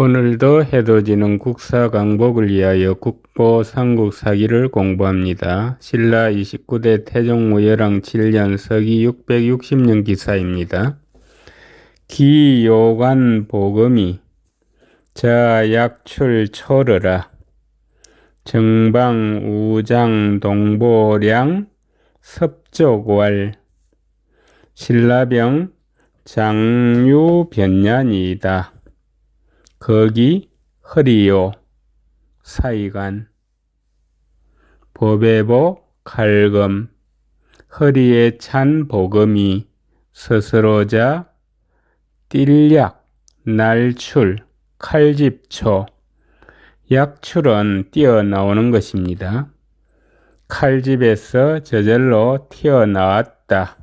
오늘도 해돋이는 국사 강복을 위하여 국보 삼국 사기를 공부합니다. 신라 29대 태종무열왕 7년 서기 660년 기사입니다. 기요관 보금이 자 약출 초르라 정방 우장 동보량 섭족왈 신라병 장유 변년이다. 거기 허리요 사이간 보배보 칼금 허리에 찬 보금이 스스로자 띨약 날출 칼집초 약출은 뛰어나오는 것입니다. 칼집에서 저절로 튀어나왔다.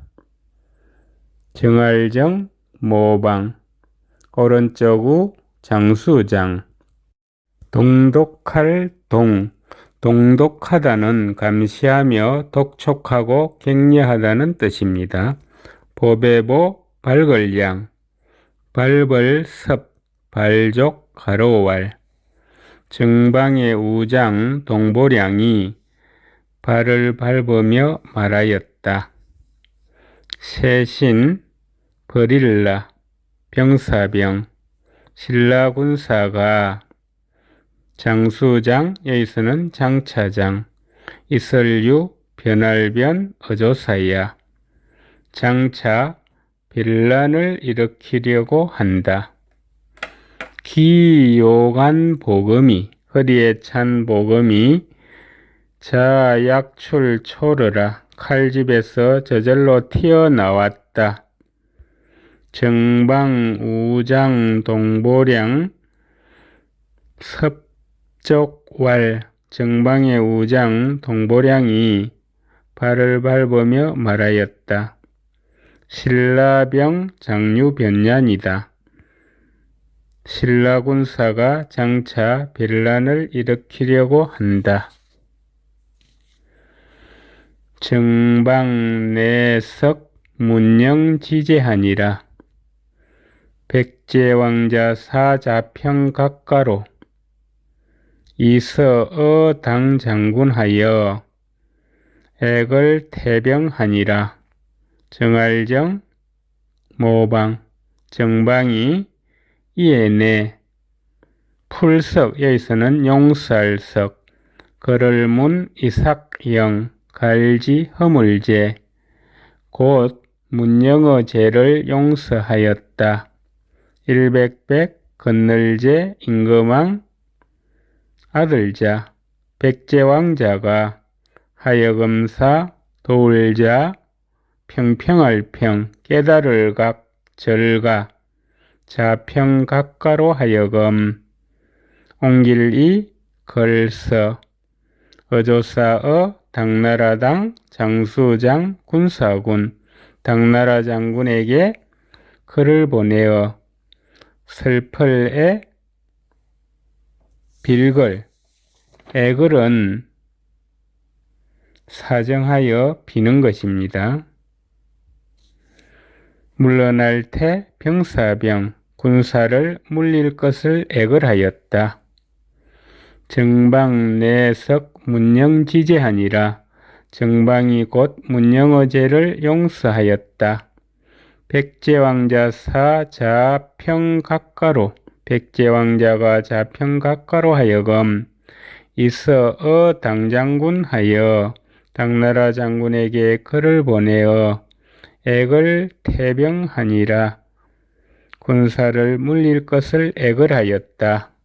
정알정 모방 오른쪽 우 장수장. 동독할 동. 동독하다는 감시하며 독촉하고 격려하다는 뜻입니다. 보배보 발걸량. 발벌섭. 발족 가로왈. 정방의 우장 동보량이 발을 밟으며 말하였다. 세신 버릴라 병사병 신라 군사가 장수장 여기서는 장차장 이설유 변할변 어조사야 장차 빌란을 일으키려고 한다. 기요간 보금이 허리에 찬 보금이 자 약출 초르라 칼집에서 저절로 튀어나왔다. 정방 우장 동보량 섭족왈 정방의 우장 동보량이 발을 밟으며 말하였다. 신라병 장류 변년이다. 신라군사가 장차 빌란을 일으키려고 한다. 정방 내석 문영지제하니라. 백제왕자 사자평각가로 이서어 당장군하여 액을 태병하니라. 정알정 모방 정방이 이에내 풀석 여기서는 용살석 거를문 이삭영 갈지 허물제. 곧 문영어제를 용서하였다. 일백백 건널제 임금왕 아들자 백제왕자가 하여금사 도울자 평평할 평 깨달을 각 절가 자평각가로 하여금 옹길이 걸서 어조사어 당나라당 장수장 군사군 당나라 장군에게 글을 보내어 슬플에 빌글 애글은 사정하여 비는 것입니다. 물러날 때 병사병 군사를 물릴 것을 애걸하였다. 정방 내석 문영지제하니라 정방이 곧 문영어제를 용서하였다. 백제왕자 사자평각가로 백제왕자가 자평각가로 하여금 이서어 당장군 하여 당나라 장군에게 글을 보내어 액을 태병하니라 군사를 물릴 것을 액을 하였다.